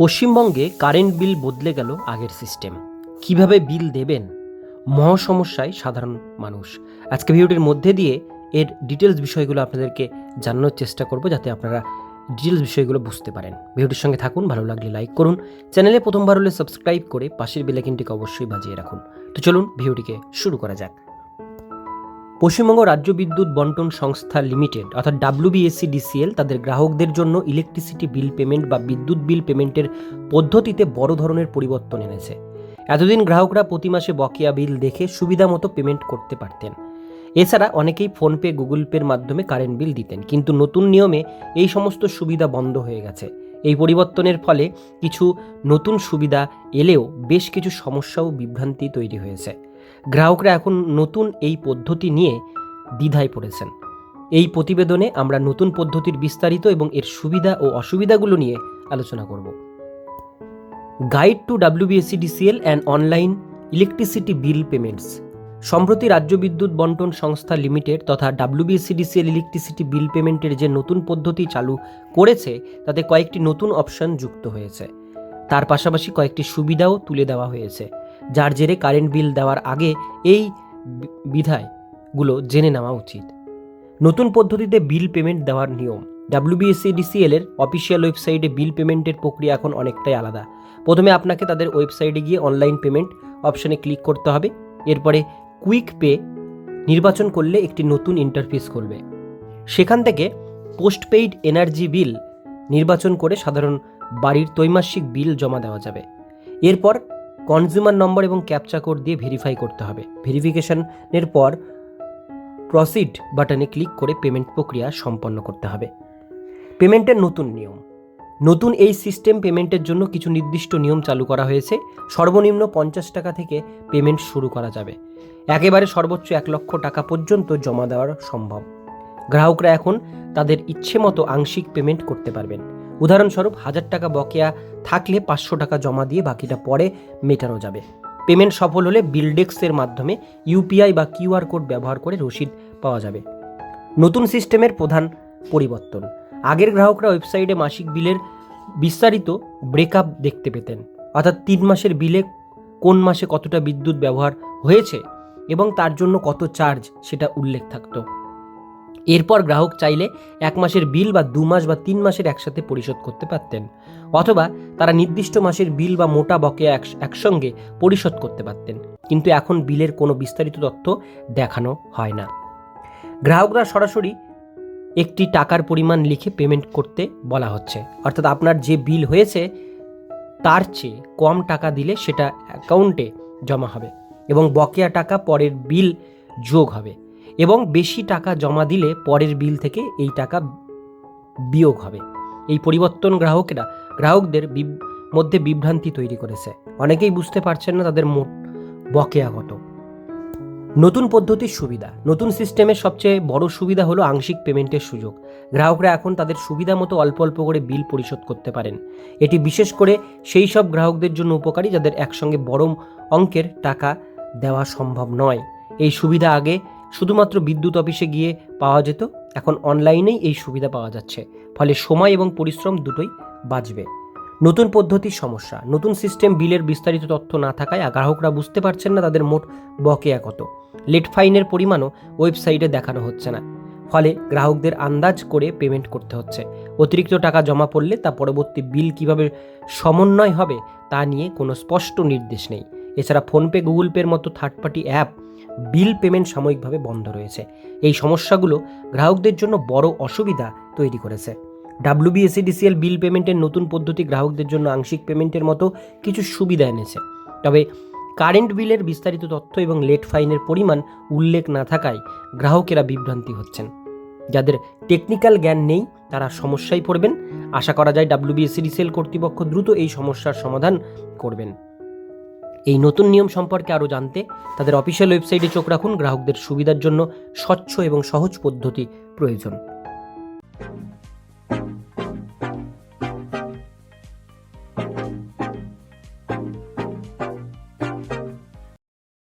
পশ্চিমবঙ্গে current bill বদলে গেল আগের সিস্টেম। কীভাবে বিল দেবেন? মহা সমস্যায় সাধারণ মানুষ। আজকে ভিডিওটির মধ্যে দিয়ে এর ডিটেলস বিষয়গুলো আপনাদেরকে জানানোর চেষ্টা করব যাতে আপনারা ডিটেলস বিষয়গুলো বুঝতে পারেন। ভিডিওটির সঙ্গে থাকুন, ভালো লাগলে লাইক করুন। চ্যানেলে প্রথমবার হলে সাবস্ক্রাইব করে পাশের বেলাইকিনটিকে অবশ্যই বাজিয়ে রাখুন। তো চলুন ভিডিওটিকে শুরু করা যাক। পশ্চিমবঙ্গ রাজ্য বিদ্যুৎ বন্টন সংস্থা লিমিটেড, অর্থাৎ ডাব্লিউবিএসসি ডিসিএল তাদের গ্রাহকদের জন্য ইলেকট্রিসিটি বিল পেমেন্ট বা বিদ্যুৎ বিল পেমেন্টের পদ্ধতিতে বড় ধরনের পরিবর্তন এনেছে। এতদিন গ্রাহকরা প্রতি মাসে বকেয়া বিল দেখে সুবিধা মতো পেমেন্ট করতে পারতেন। এছাড়া অনেকেই ফোনপে গুগল পের মাধ্যমে কারেন্ট বিল দিতেন, কিন্তু নতুন নিয়মে এই সমস্ত সুবিধা বন্ধ হয়ে গেছে। এই পরিবর্তনের ফলে কিছু নতুন সুবিধা এলেও বেশ কিছু সমস্যা ও বিভ্রান্তি তৈরি হয়েছে। গ্রাহকরা এখন নতুন এই পদ্ধতি নিয়ে দ্বিধায় পড়েছেন। এই প্রতিবেদনে আমরা নতুন পদ্ধতির বিস্তারিত এবং এর সুবিধা ও অসুবিধাগুলো নিয়ে আলোচনা করব। Guide to WBSEDCL and online electricity bill payments. সম্প্রতি রাজ্য বিদ্যুৎ বন্টন সংস্থা লিমিটেড তথা ডাব্লিউবিএসিডিসিএল ইলেকট্রিসিটি বিল পেমেন্টের যে নতুন পদ্ধতি চালু করেছে, তাতে কয়েকটি নতুন অপশন যুক্ত হয়েছে। তার পাশাপাশি কয়েকটি সুবিধাও তুলে দেওয়া হয়েছে। যার জেরে কারেন্ট বিল দেওয়ার আগে এই বিধায়গুলো জেনে নেওয়া উচিত। নতুন পদ্ধতিতে বিল পেমেন্ট দেওয়ার নিয়ম। ডাব্লিউবিএসসিডিসিএল এর অফিসিয়াল ওয়েবসাইটে বিল পেমেন্টের প্রক্রিয়া এখন অনেকটাই আলাদা। প্রথমে আপনাকে তাদের ওয়েবসাইটে গিয়ে অনলাইন পেমেন্ট অপশনে ক্লিক করতে হবে। এরপরে কুইক পে নির্বাচন করলে একটি নতুন ইন্টারফেস করবে। সেখান থেকে পোস্টপেইড এনার্জি বিল নির্বাচন করে সাধারণ বাড়ির ত্রৈমাসিক বিল জমা দেওয়া যাবে। এরপর কনজিউমার নম্বর এবং ক্যাপচা কোড দিয়ে ভেরিফাই করতে হবে। ভেরিফিকেশনের পর প্রসিড বাটনে ক্লিক করে পেমেন্ট প্রক্রিয়া সম্পন্ন করতে হবে। পেমেন্টের নতুন নিয়ম। নতুন এই সিস্টেম পেমেন্টের জন্য কিছু নির্দিষ্ট নিয়ম চালু করা হয়েছে। সর্বনিম্ন পঞ্চাশ টাকা থেকে পেমেন্ট শুরু করা যাবে। একেবারে সর্বোচ্চ এক লক্ষ টাকা পর্যন্ত জমা দেওয়ার সম্ভব। গ্রাহকরা এখন তাদের ইচ্ছে মতো আংশিক পেমেন্ট করতে পারবেন। উদাহরণস্বরূপ, হাজার টাকা বকেয়া থাকলে পাঁচশো টাকা জমা দিয়ে বাকিটা পরে মেটানো যাবে। পেমেন্ট সফল হলে বিলডেক্সের মাধ্যমে ইউপিআই বা কিউআর কোড ব্যবহার করে রসিদ পাওয়া যাবে। নতুন সিস্টেমের প্রধান পরিবর্তন। আগের গ্রাহকরা ওয়েবসাইটে মাসিক বিলের বিস্তারিত ব্রেকআপ দেখতে পেতেন। অর্থাৎ তিন মাসের বিলে কোন মাসে কতটা বিদ্যুৎ ব্যবহার হয়েছে এবং তার জন্য কত চার্জ সেটা উল্লেখ থাকতো। এরপর গ্রাহক চাইলে এক মাসের বিল বা দু মাস বা তিন মাসের একসাথে পরিশোধ করতে পারতেন, অথবা তারা নির্দিষ্ট মাসের বিল বা মোটা বকেয়া এক- একসঙ্গে পরিশোধ করতে পারতেন, কিন্তু এখন বিলের কোনো বিস্তারিত তথ্য দেখানো হয় না। গ্রাহকরা সরাসরি একটি টাকার পরিমাণ লিখে পেমেন্ট করতে বলা হচ্ছে, অর্থাৎ আপনার যে বিল হয়েছে তার চেয়ে কম টাকা দিলে সেটা অ্যাকাউন্টে জমা হবে এবং বকেয়া টাকা পরের বিল যোগ হবে। এবং বেশি টাকা জমা দিলে পরের বিল থেকে এই টাকা বিয়োগ হবে। এই পরিবর্তন গ্রাহকেরা, গ্রাহকদের মধ্যে বিভ্রান্তি তৈরি করেছে। অনেকেই বুঝতে পারছেন না তাদের মোট বকেয়া কত। নতুন পদ্ধতির সুবিধা, নতুন সিস্টেমের সবচেয়ে বড় সুবিধা হলো আংশিক পেমেন্টের সুযোগ। গ্রাহকরা এখন তাদের সুবিধা মতো অল্প অল্প করে বিল পরিশোধ করতে পারেন। এটি বিশেষ করে সেই সব গ্রাহকদের জন্য উপকারী যাদের একসঙ্গে বড় অঙ্কের টাকা দেওয়া সম্ভব নয়। এই সুবিধা আগে শুধুমাত্র বিদ্যুৎ অফিসে গিয়ে পাওয়া যেত, এখন অনলাইনেই এই সুবিধা পাওয়া যাচ্ছে। ফলে সময় এবং পরিশ্রম দুটোই বাঁচবে। নতুন পদ্ধতির সমস্যা, নতুন সিস্টেম বিলের বিস্তারিত তথ্য না থাকায় গ্রাহকরা বুঝতে পারছেন না তাদের মোট বকেয়া কত। লেট ফাইনের পরিমাণও ওয়েবসাইটে দেখানো হচ্ছে না। ফলে গ্রাহকদের আন্দাজ করে পেমেন্ট করতে হচ্ছে। অতিরিক্ত টাকা জমা পড়লে তা পরবর্তী বিল কীভাবে সমন্বয় হবে তা নিয়ে কোনো স্পষ্ট নির্দেশ নেই। এছাড়া ফোনপে, গুগল পের মতো third party app bill payment সাময়িকভাবে বন্ধ রয়েছে। এই সমস্যাগুলো গ্রাহকদের জন্য বড় অসুবিধা তৈরি করেছে। ডাব্লিউবিএসিডিসিএল বিল পেমেন্টের নতুন পদ্ধতি গ্রাহকদের জন্য আংশিক পেমেন্টের মতো কিছু সুবিধা এনেছে। তবে কারেন্ট বিলের বিস্তারিত তথ্য এবং লেট ফাইনের পরিমাণ উল্লেখ না থাকায় গ্রাহকেরা বিভ্রান্তি হচ্ছেন। যাদের টেকনিক্যাল জ্ঞান নেই, তারা সমস্যায় পড়বেন। আশা করা যায় ডাব্লিউবিএসিডিসিএল কর্তৃপক্ষ দ্রুত এই সমস্যার সমাধান করবেন। এই নতুন নিয়ম সম্পর্কে আরও জানতে তাদের অফিসিয়াল ওয়েবসাইটে চোখ রাখুন গ্রাহকদের সুবিধার জন্য স্বচ্ছ এবং সহজ পদ্ধতি প্রয়োজন।